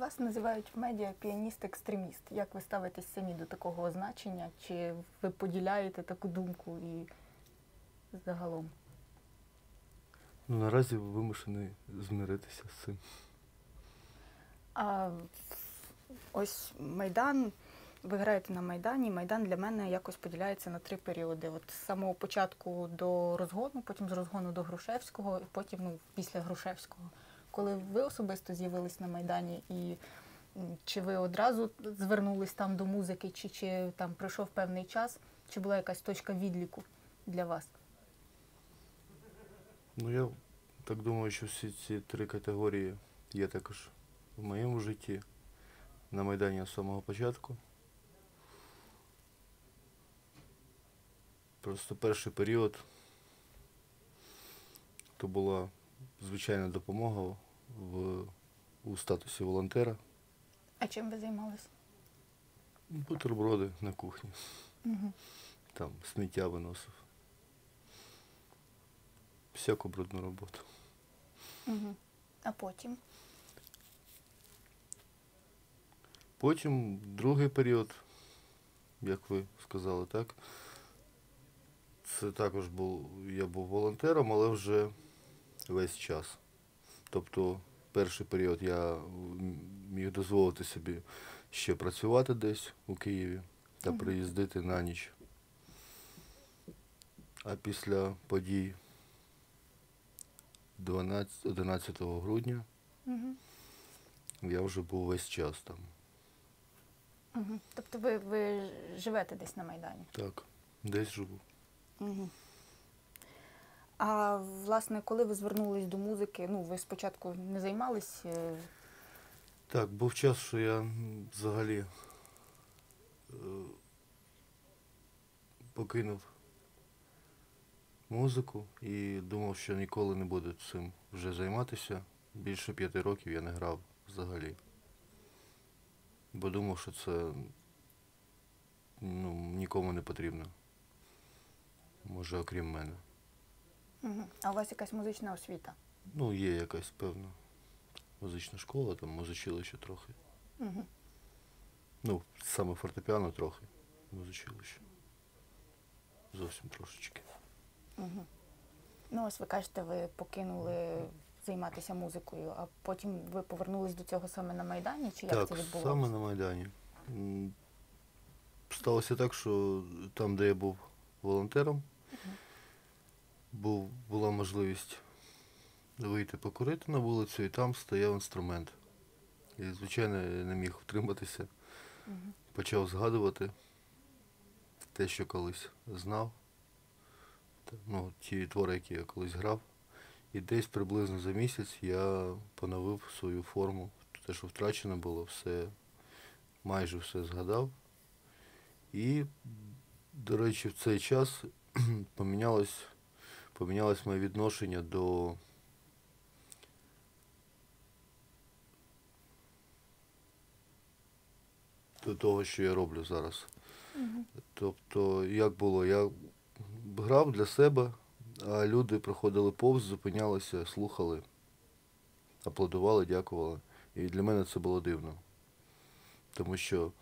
Вас називають в медіа піаніст-екстреміст. Як ви ставитесь самі до такого означення? Чи ви поділяєте таку думку і загалом? Ну, наразі вимушений змиритися з цим. А ось Майдан, ви граєте на Майдані. Майдан для мене якось поділяється на три періоди. От з самого початку до розгону, потім з розгону до Грушевського, і потім ну, після Грушевського. Коли ви особисто з'явились на Майдані, і чи ви одразу звернулись там до музики, чи, чи там пройшов певний час, чи була якась точка відліку для вас? Ну, я так думаю, що всі ці три категорії є також в моєму житті. На Майдані з самого початку. Просто перший період то була звичайна допомога в, у статусі волонтера. А чим ви займались? Бутерброди на кухні, Угу. там сміття виносив. Всяку брудну роботу. Угу. А потім? Потім другий період, як ви сказали, так. Це також був, я був волонтером, але вже весь час. Тобто перший період я міг дозволити собі ще працювати десь у Києві та приїздити на ніч. А після подій 12, 11 грудня Угу. я вже був весь час там. Угу. Тобто ви, ви живете десь на Майдані? Так, десь живу. Угу. А власне, коли ви звернулись до музики, ну ви спочатку не займались. е, Так, був час, що я взагалі е, покинув музику і думав, що ніколи не буду цим вже займатися. Більше п'яти років я не грав взагалі. Бо думав, що це ну, нікому не потрібно. Може, окрім мене. Угу. А у вас якась музична освіта? Ну, є якась певна музична школа, там музичилище трохи. Угу. Ну, саме фортепіано трохи музичилище. Зовсім трошечки. Угу. Ну, ось ви кажете, ви покинули займатися музикою, а потім ви повернулись до цього саме на Майдані? Чи як так, це відбувалося? саме на Майдані. Сталося так, що там, де я був волонтером, був, була можливість вийти покурити на вулицю, і там стояв інструмент. І, звичайно, я не міг втриматися. Мгм. Почав згадувати те, що колись знав, ну, ті твори, які я колись грав. І десь приблизно за місяць я поновив свою форму. Те, що втрачено було, все, майже все згадав. І, до речі, в цей час помінялось, помінялось моє відношення до до того, що я роблю зараз. Мгм. Тобто, як було, я грав для себе, а люди проходили повз, зупинялися, слухали, аплодували, дякували. І для мене це було дивно. Тому що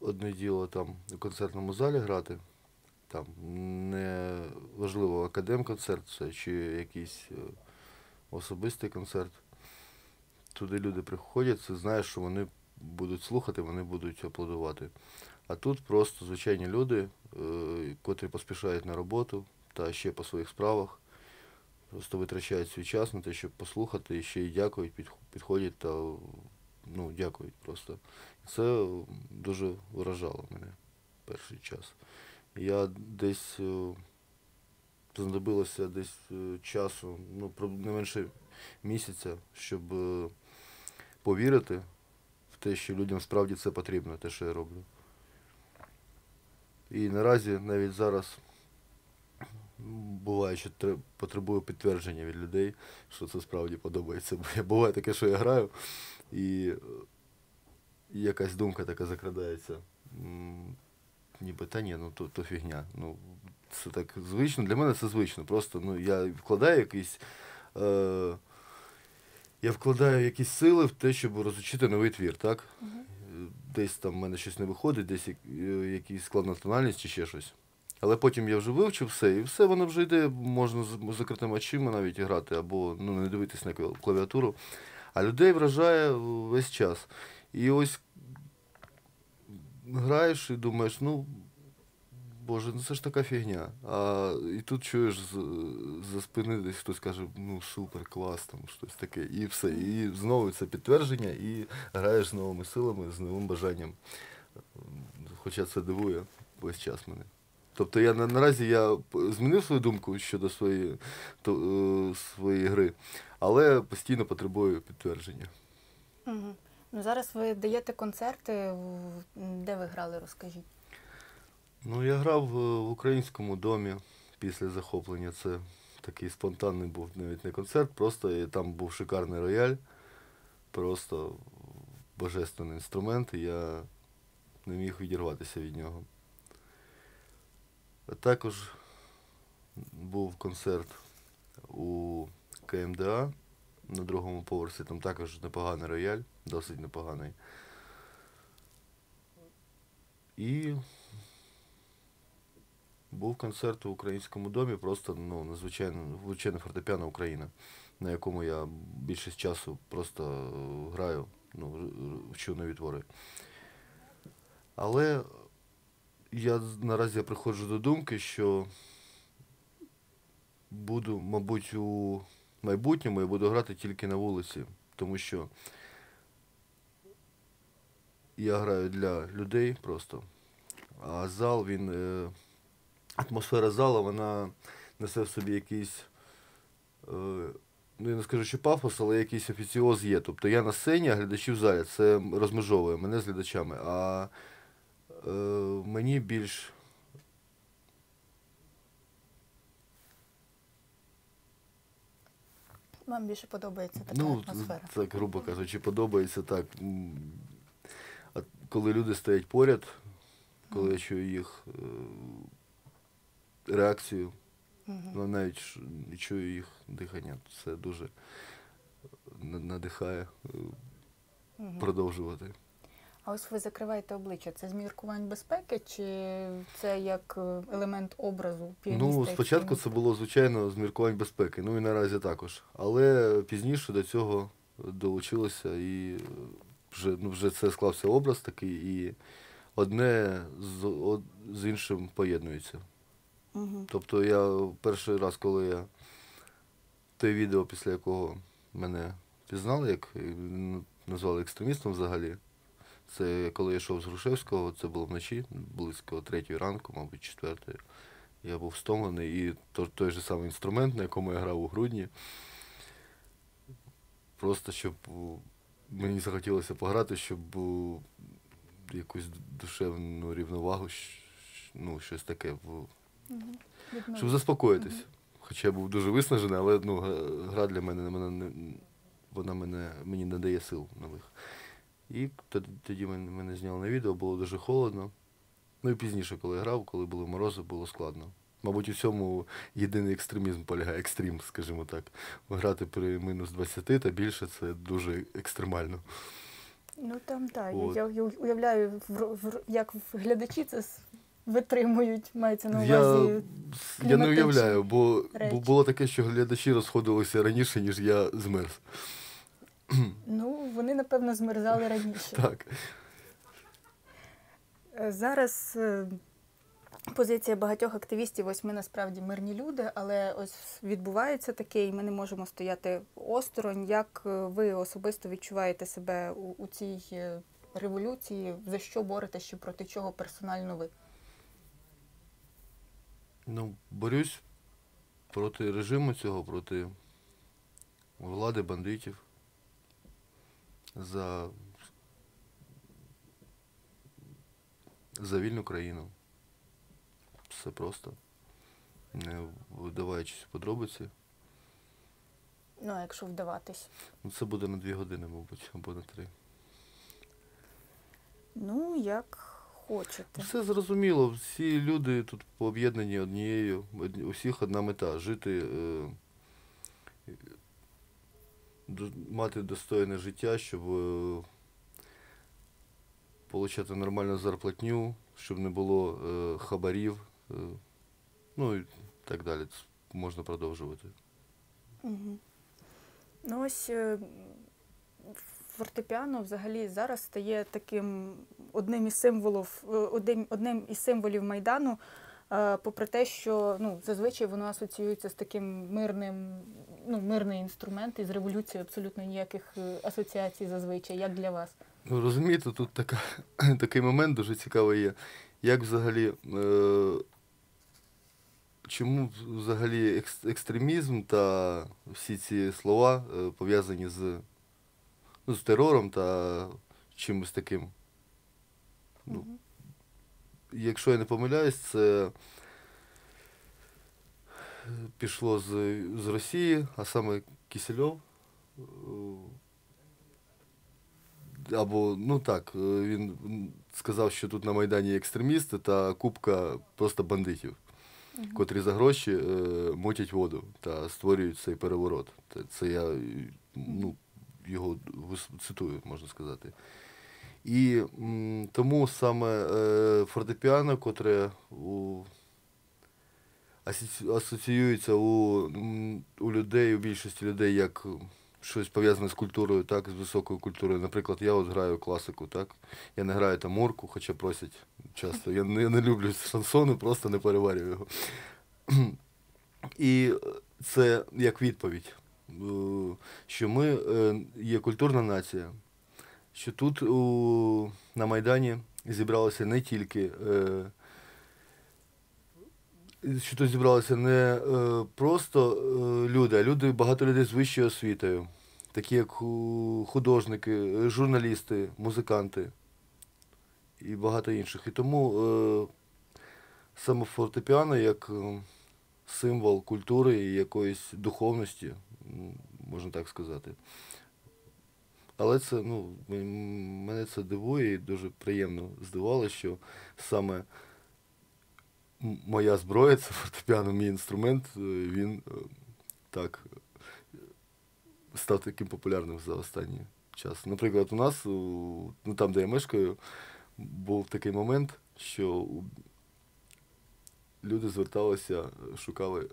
одне діло там у концертному залі грати, там не важливо, академ-концерт це чи якийсь е, особистий концерт. Туди люди приходять, ти знаєш, що вони будуть слухати, вони будуть аплодувати. А тут просто звичайні люди, е, котрі поспішають на роботу та ще по своїх справах, просто витрачають свій час на те, щоб послухати, і ще й дякують, підходять та ну, дякують просто. Це дуже вражало мене перший час. Я десь е, знадобилося десь е, часу, ну, не менше місяця, щоб е, повірити в те, що людям справді це потрібно, те, що я роблю. І наразі навіть зараз буває, що потребую підтвердження від людей, що це справді подобається. Буває таке, що я граю, і якась думка така закрадається. Ніби та ні, ну то, то фігня. Ну, це так звично. Для мене це звично. Просто ну, я вкладаю якийсь, е, я вкладаю якісь сили в те, щоб розучити новий твір, так? Е, Десь там в мене щось не виходить, десь як- е, складна тональність чи ще щось. Але потім я вже вивчив все, і все воно вже йде, можна з закритими очима навіть грати, або ну, не дивитись на клавіатуру. А людей вражає весь час. І ось граєш і думаєш, ну, Боже, ну це ж така фігня. А і тут чуєш з, за спини десь хтось каже, ну супер, клас, там щось таке. І все. І знову це підтвердження, і граєш з новими силами, з новим бажанням. Хоча це дивує весь час мене. Тобто я на- наразі я змінив свою думку щодо своєї, то, е, своєї гри, але постійно потребую підтвердження. Мгм. Ну, зараз ви даєте концерти. Де ви грали, розкажіть. Ну, я грав е, в українському домі після захоплення. Це такий спонтанний був навіть не концерт, просто там був шикарний рояль, просто божественний інструмент, і я не міг відірватися від нього. Також був концерт у КМДА на другому поверсі, там також непоганий рояль, досить непоганий. І був концерт у українському домі, просто ну, надзвичайно звичайно фортепіано Україна, на якому я більшість часу просто е, граю, ну, вчу нові твори. Але я наразі я приходжу до думки, що буду, мабуть, у майбутньому я буду грати тільки на вулиці, тому що я граю для людей просто, а зал він. Е, атмосфера зала, вона несе в собі якийсь, е, ну я не скажу, що пафос, але якийсь офіціоз є. Тобто я на сцені, а глядачі в залі. Це розмежовує мене з глядачами. А е, мені більш Вам більше подобається така ну, атмосфера? так, грубо кажучи, подобається так. А коли люди стоять поряд, коли я чую їх е, реакцію. Ну, навіть не чую їх дихання. Це дуже надихає е, продовжувати. А ось ви закриваєте обличчя. Це з міркувань безпеки, чи це як е, елемент образу піаніста? Ну, спочатку це було, звичайно, з міркувань безпеки, ну і наразі також. Але пізніше до цього долучилося і е, вже, ну, вже це склався образ такий, і одне з, од- з іншим поєднується. Мгм. Тобто я перший раз, коли я те відео, після якого мене пізнали, як назвали екстремістом взагалі, це коли я йшов з Грушевського, це було вночі, близько третьої ранку, мабуть, четвертої. Я був стомлений, і то- той же самий інструмент, на якому я грав у грудні. Просто щоб мені захотілося пограти, щоб якусь душевну рівновагу, ну, щось таке Мгм. щоб заспокоїтись. Мгм. Хоча я був дуже виснажений, але ну, гра для мене, мене вона мене, мені не дає сил нових. І тоді, мене, зняли на відео, було дуже холодно. Ну і пізніше, коли я грав, коли були морози, було складно. Мабуть, у цьому єдиний екстремізм полягає, екстрім, скажімо так. Грати при мінус 20 та більше це дуже екстремально. Ну там так. От. Я, я уявляю, як глядачі це витримують, мається на увазі. я не уявляю, бо, речі. бо було таке, що глядачі розходилися раніше, ніж я змерз. Ну, вони, напевно, змерзали раніше. Так. Е, Зараз е, позиція багатьох активістів, ось ми насправді мирні люди, але ось відбувається таке, і ми не можемо стояти осторонь. Як е, ви особисто відчуваєте себе у, у цій революції? За що боретесь, чи проти чого персонально ви? Ну, борюсь проти режиму цього, проти влади бандитів. За, за вільну країну. Все просто. Не вдаваючись в подробиці. Ну, а якщо вдаватись? Ну, це буде на дві години, мабуть, або на три. Ну, як хочете. Все зрозуміло, всі люди тут пооб'єднані однією, одні- у всіх одна мета жити е, мати достойне життя, щоб е, отримати нормальну зарплатню, щоб не було е, хабарів, е, ну і так далі. Можна продовжувати. Угу. Ну ось фортепіано взагалі зараз стає таким одним із символів, одним, одним із символів Майдану, попри те, що ну, зазвичай воно асоціюється з таким мирним, ну, мирний інструмент, і з революцією абсолютно ніяких е, асоціацій зазвичай, як для вас. Ну, розумієте, тут така, такий момент дуже цікавий є. Як взагалі, е, чому взагалі екстремізм та всі ці слова е, пов'язані з, ну, з терором та чимось таким? Ну, Мгм. якщо я не помиляюсь, це пішло з, з Росії, а саме Кисельов. е, Або, ну так, е, він сказав, що тут на Майдані екстремісти та купка просто бандитів, Мгм. котрі за гроші е, мутять воду та створюють цей переворот. Це, я ну, його цитую, можна сказати. І м, тому саме е, фортепіано, котре у, асоціюється у, у людей, у більшості людей, як щось пов'язане з культурою, так, з високою культурою. Наприклад, я от граю класику, так. Я не граю там морку, хоча просять часто. Я не, я не люблю шансони, просто не переварюю його. І це як відповідь, е, що ми е, є культурна нація, що тут у, на Майдані зібралося не тільки. Що тут зібралися не е, просто е, люди, а люди, багато людей з вищою освітою, такі як художники, журналісти, музиканти і багато інших. І тому е, саме фортепіано як е, символ культури і якоїсь духовності, можна так сказати. Але це, ну, мене це дивує і дуже приємно здивувало, що саме моя зброя, це фортепіано, мій інструмент, е, він е, так став таким популярним за останній час. Наприклад, у нас, ну там, де я мешкаю, був такий момент, що люди зверталися, шукали,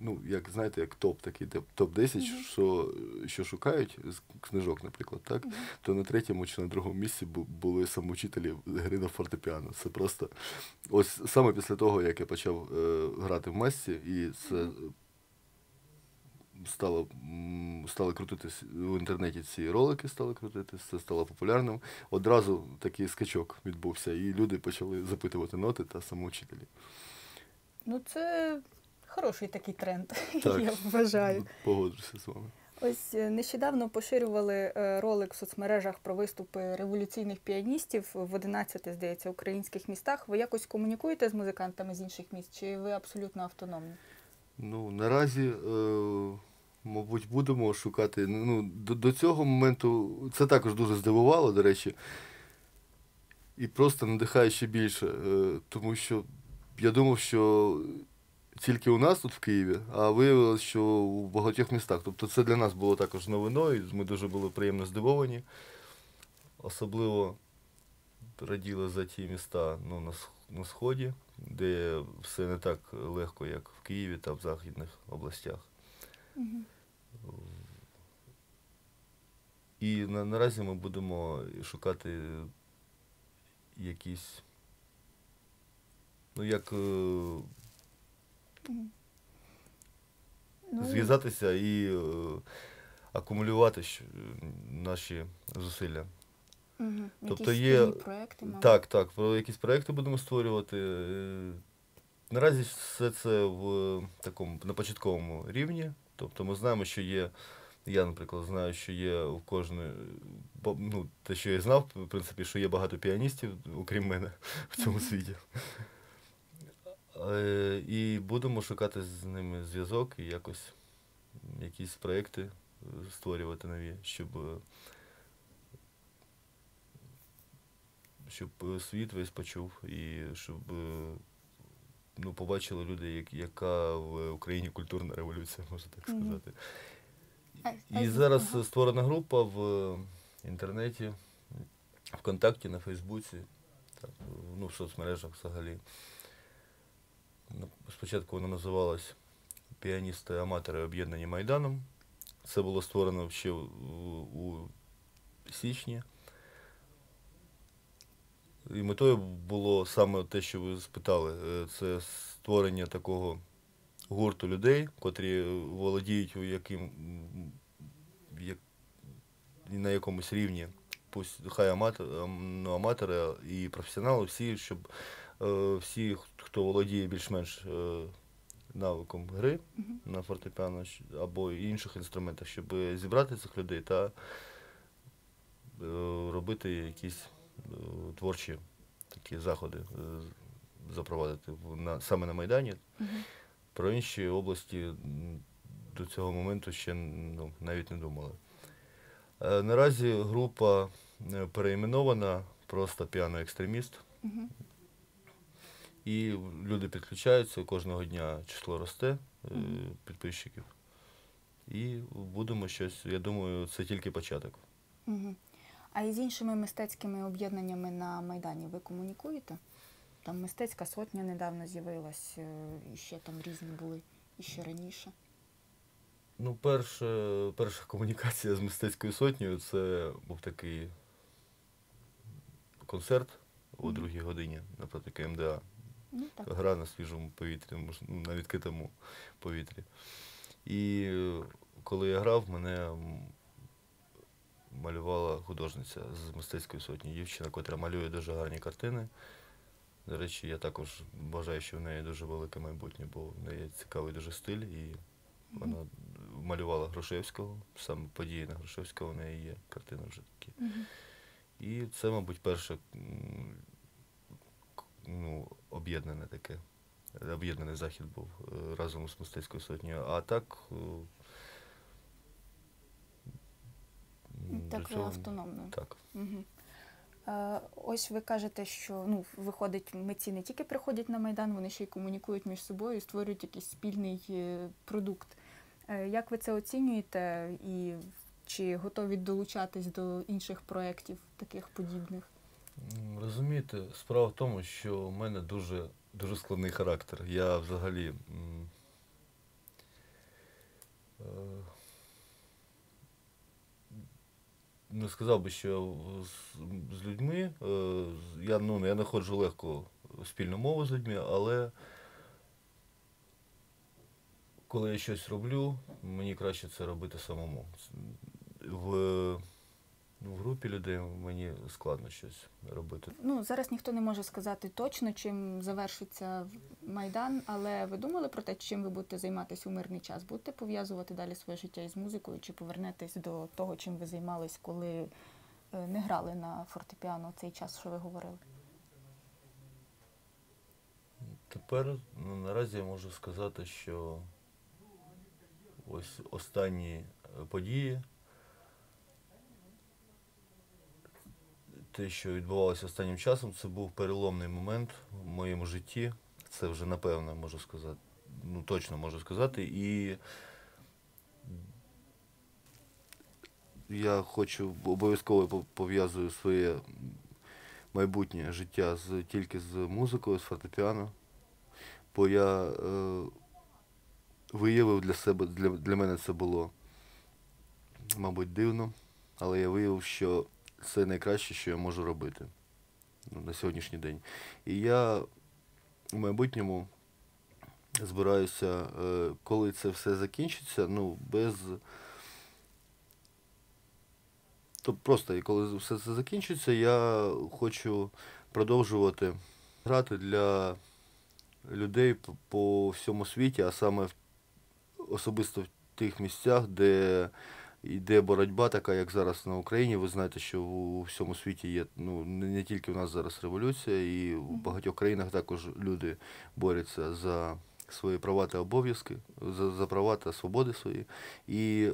ну, як знаєте, як топ такий, топ-10, Мгм. що, що шукають з книжок, наприклад, так? Мгм. то на третьому чи на другому місці були самоучителі гри на фортепіано. Це просто ось саме після того, як я почав е, грати в масці, і це стало, м, стали крутитись в інтернеті ці ролики, стали крутитись, це стало популярним. Одразу такий скачок відбувся, і люди почали запитувати ноти та самоучителі. Ну, це хороший такий тренд, Так. я вважаю. Погоджуся з вами. Ось е, нещодавно поширювали е, ролик в соцмережах про виступи революційних піаністів в 11, здається, українських містах. Ви якось комунікуєте з музикантами з інших міст, чи ви абсолютно автономні? Ну, наразі, е, мабуть, будемо шукати. Ну, до, до цього моменту це також дуже здивувало, до речі. І просто надихає ще більше. Тому що я думав, що тільки у нас тут в Києві, а виявилось, що в багатьох містах. Тобто це для нас було також новиною, ми дуже були приємно здивовані. Особливо раділи за ті міста ну, на, на Сході, де все не так легко, як в Києві та в західних областях. І на, наразі ми будемо шукати якісь, ну як е, Ну, зв'язатися і е, акумулювати наші зусилля. Мгм. Тобто Якісь є- проекти, мабуть. Так, так, про якісь проекти будемо створювати. Е, Наразі все це в такому на початковому рівні. Тобто ми знаємо, що є. Я, наприклад, знаю, що є у кожної, ну, те, що я знав, в принципі, що є багато піаністів, окрім мене, в цьому світі. Е, І будемо шукати з ними зв'язок і якось якісь проекти е, створювати нові, щоб, е, щоб е, світ весь почув і щоб ну, побачили люди, як, яка в Україні культурна революція, можна так сказати. І зараз створена група в інтернеті, ВКонтакті, на Фейсбуці, так, ну, в соцмережах взагалі. Спочатку вона називалась Піаністи-аматори об'єднані Майданом. Це було створено ще у, січні. І метою було саме те, що ви спитали, е, це створення такого гурту людей, котрі володіють яким, як, на якомусь рівні, пусть хай аматор, ну, аматори і професіонали, всі, щоб е, всі, хто володіє більш-менш е, навиком гри на фортепіано або інших інструментах, щоб зібрати цих людей та е, робити якісь е, творчі такі заходи, запровадити на, саме на Майдані. Про інші області до цього моменту ще ну, навіть не думали. Наразі група переіменована просто піано-екстреміст. І люди підключаються, кожного дня число росте е, підписчиків. І будемо щось, я думаю, це тільки початок. Мгм. А із іншими мистецькими об'єднаннями на Майдані ви комунікуєте? Там мистецька сотня недавно з'явилась, е, і ще там різні були, і ще раніше. Ну, перша, перша комунікація з мистецькою сотнею це був такий концерт о другій годині напроти КМДА. Ну так. Гра на свіжому повітрі, на відкритому повітрі. І е, коли я грав, мене малювала художниця з мистецької сотні, дівчина, котра малює дуже гарні картини. До речі, я також вважаю, що в неї дуже велике майбутнє, бо в неї цікавий дуже стиль, і вона малювала Грушевського, саме події на Грушевського, в неї є картини вже такі. І це, мабуть, к- ну, об'єднане таке. Об'єднаний захід був е, разом з мистецькою сотнею. А так. е, Так цього- автономно. Так. Е, Ось ви кажете, що ну, виходить, митці не тільки приходять на Майдан, вони ще й комунікують між собою, і створюють якийсь спільний продукт. Як ви це оцінюєте і чи готові долучатись до інших проєктів, таких подібних? Розумієте, справа в тому, що в мене дуже, дуже складний характер. Я взагалі. е, Не сказав би, що з, людьми. е, Я, ну, я знаходжу легко спільну мову з людьми, але коли я щось роблю, мені краще це робити самому. В, в групі людей мені складно щось робити. Ну, зараз ніхто не може сказати точно, чим завершиться Майдан, але ви думали про те, чим ви будете займатися у мирний час? Будете пов'язувати далі своє життя із музикою, чи повернетесь до того, чим ви займались, коли е, не грали на фортепіано цей час, що ви говорили? Тепер ну, наразі я можу сказати, що ось останні е, події, те, що відбувалося останнім часом, це був переломний момент в моєму житті. Це вже напевно можу сказати. Ну, точно можу сказати. І я хочу обов'язково пов'язую своє майбутнє життя з, тільки з музикою, з фортепіано. Бо я е, виявив для себе, для, для мене це було, мабуть, дивно, але я виявив, що це найкраще, що я можу робити ну, на сьогоднішній день. І я в майбутньому збираюся, е, коли це все закінчиться, ну, без. То просто, і коли все це закінчиться, я хочу продовжувати грати для людей по, по всьому світі, а саме особисто в тих місцях, де йде боротьба, така як зараз на Україні. Ви знаєте, що у всьому світі є ну не, тільки в нас зараз революція, і в багатьох країнах також люди борються за свої права та обов'язки, за, за права та свободи свої. І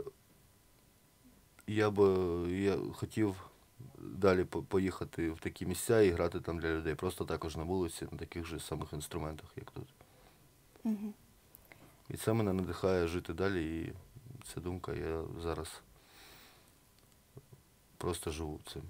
я би я хотів далі поїхати в такі місця і грати там для людей, просто також на вулиці, на таких же самих інструментах, як тут. Угу. І це мене надихає жити далі і ця думка, я зараз просто живу цим.